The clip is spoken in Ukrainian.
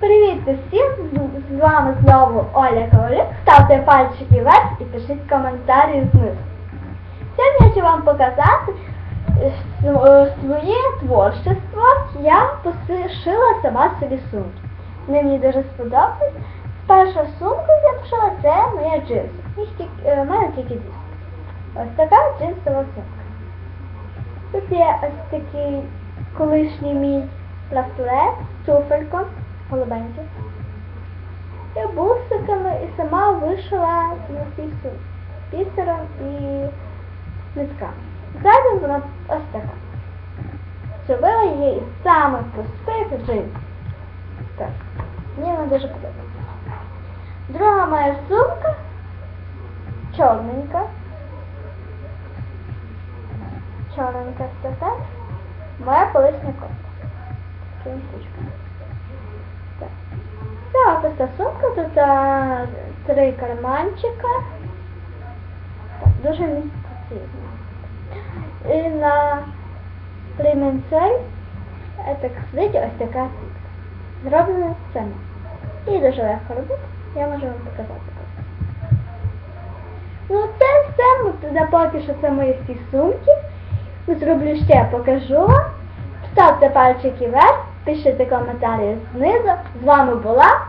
Привіт усім! З- вами знову Оля Ковалюк. Ставте пальчики вверх і пишіть коментарі знизу. Сьогодні я хочу вам показати е, е, своє творчество. Я пошила сама собі сумки. Вони мені дуже сподобались. Перша сумка, я пошила, це моя джинси. Тільки, е, мене тільки дві. Ось така джинсова сумка. Тут є ось такий колишній мій браслет з туфельком голубенький. Я бусиками і сама вишила на сумці бісером і нитками. Ззаду вона ось така. Зробила її із самих простих джинсів. Так. Мені вона дуже подобається. Друга моя сумка чорненька. Чорненька ось така. Моя колишня кофта. Такими штучками. Так. Сумка, тут а, три карманчика. Дуже містицизно. І на ремінцей е, так сидить ось така. Зроблена сцена. І дуже легко робити. Я можу вам показати. Ну це все, поки що це мої всі сумки. Зроблю ще, покажу вам. Ставте пальчики вверх, пишіть коментарі знизу. З вами була.